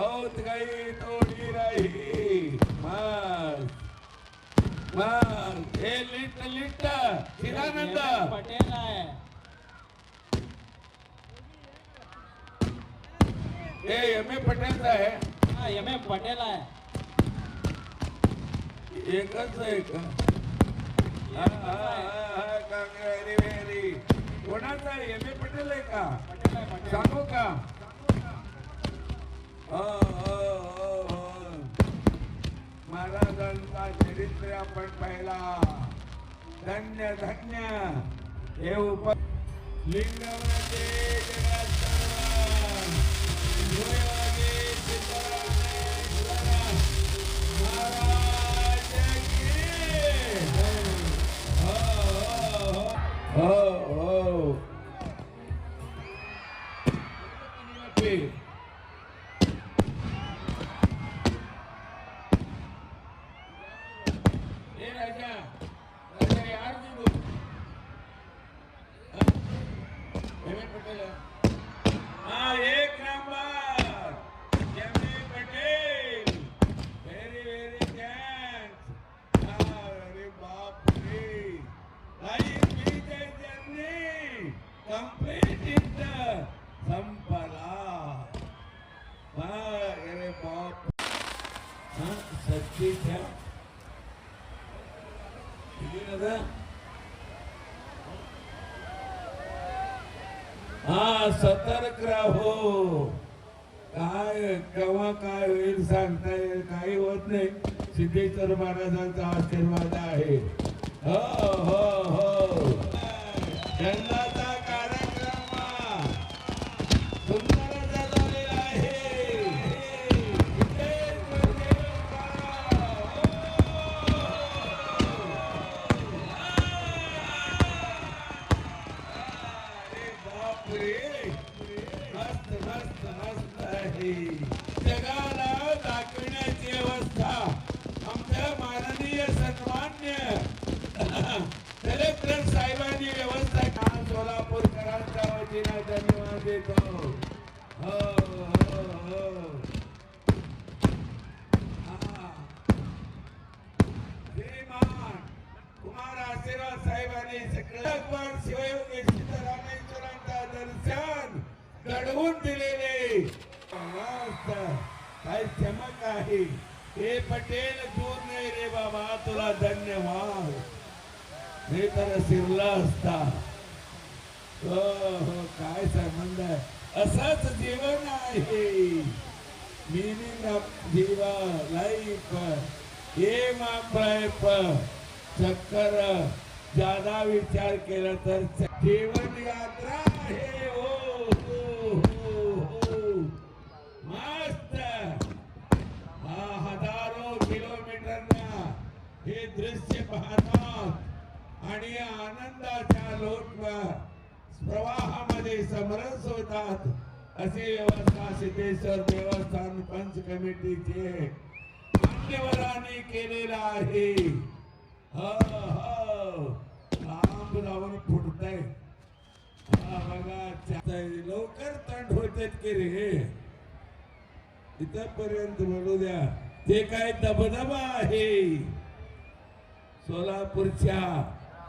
बहुत काही तोडी राही। मग मग हे लिस्ट लिस्ट शिरानंद पटेल आहे. हे एम ए पटेलचं आहे. हा एम एम पटेल आहे. एकच आहे का? हा, हा, हा, हा, व्हेरी व्हेरी कोणाचा आहे? एम ए पटेल आहे का? पटेल आहे पटेल सांगू का. हो, हो, हो, महाराजांचा चरित्र आपण पाहिला. धन्य धन्य. हे उप लिंगवते ए राजा राजा यार जी बोल हाँ? एम ए पटेल है? हाँ एक number M A Patel very very thanks अरे बाप रे life is a journey complete is संपला अरे बाप हाँ सच्ची क्या किती दादा हा सतर्क राहो. काय केव्हा काय होईल सांगता येईल काही होत नाही. सिद्धेश्वर महाराजांचा आशीर्वाद आहे. हो हो हो. त्यांना go. Oh, oh, oh. Kumar साहेबांनी शिवयोगी दर्शन घडवून दिलेले काय चमक आहे हे पटेल दूर नाही रे बाबा तुला धन्यवाद हे तर शिरला असता हो हो काय संबंध आहे? असाच जीवन आहे. मिनिंग ऑफ जीवा लाईफ एम ऑफ लाईफ चक्कर. ज्यादा विचार केला तर जीवन यात्रा आहे. हो हो हो हो. मस्त. हा हजारो किलोमीटरना हे दृश्य पाहतात. आणि आनंदाच्या लोटवर प्रवाहामध्ये समरस होतात. अशी व्यवस्था सिद्धेश्वर देवस्थान पंच कमिटीचे मान्यवरांनी केलेला आहे. हो, हो लांब जाऊन फुटतय. हा लवकर तंड होतात की रे? इथपर्यंत म्हणू द्या. ते काय दबदबा आहे सोलापूरच्या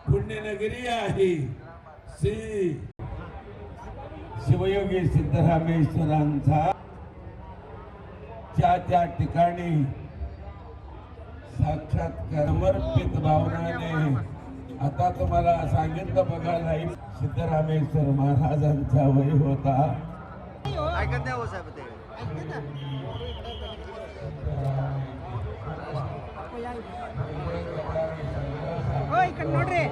पुण्यनगरी आहे. श्री शिवयोगी सिद्धरामेश्वरांचा त्या त्या ठिकाणी साक्षात समर्पित भावनाने आता तुम्हाला सांगितलं बघा नाही सिद्धरामेश्वर महाराजांचा वय होता ऐकत नाही हो साहेब ते हो इकडे ನೋಡ್ರಿ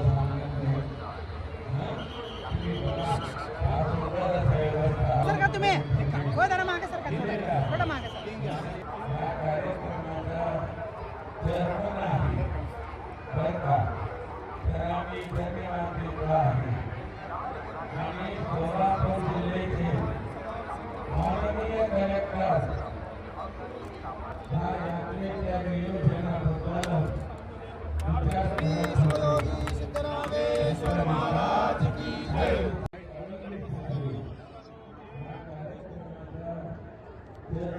बरं